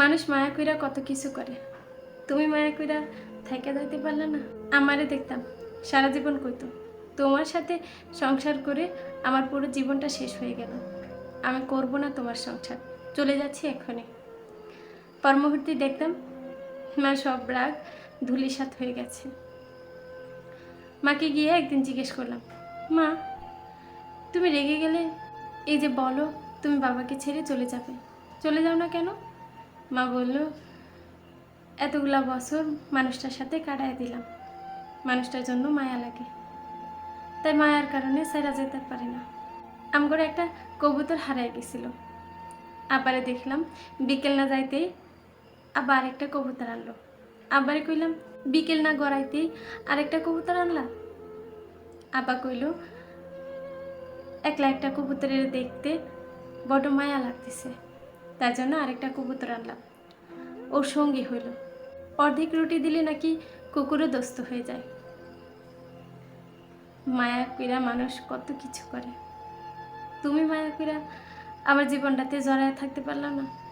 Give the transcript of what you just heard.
মানুষ মায়া কইরা কত কিছু করে। তুমি মায়া কইরা থেকে যাইতে পারলে না? আমারে দেখতাম, সারা জীবন কইতো, তোমার সাথে সংসার করে আমার পুরো জীবনটা শেষ হয়ে গেল। আমি করব না তোমার সংসার, চলে যাচ্ছি এখনই পর মুহূর্তে দেখতাম, মা সব রাগ ধুলিসাত হয়ে গেছে। মাকে গিয়ে একদিন জিজ্ঞেস করলাম, মা, তুমি রেগে গেলে এই যে বলো, তুমি বাবাকে ছেড়ে চলে যাবে। চলে যাও না কেন? মা বলল, এতগুলা বছর মানুষটার সাথে কাটায় দিলাম। মানুষটার জন্য মায়া লাগে। তাই মায়ার কারণে সেরা যেতে পারে না। আমগরে একটা কবুতর হারাই গেছিল। আবারে দেখলাম, বিকেল না যাইতেই আবার একটা কবুতর আনলো। আবারে কইলাম, বিকেল না গড়াইতেই আরেকটা কবুতর আনলা? আবা কইল, একলা একটা কবুতরের দেখতে বড় মায়া লাগতেছে। তার জন্য আরেকটা কবুতর আনলাম। ওর সঙ্গী হইল। অর্ধেক রুটি দিলে নাকি কুকুরও দস্ত হয়ে যায়। মায়া কইরা মানুষ কত কিছু করে। তুমি মায়া কইরা আমার জীবনটাতে জড়ায় থাকতে পারলাম না।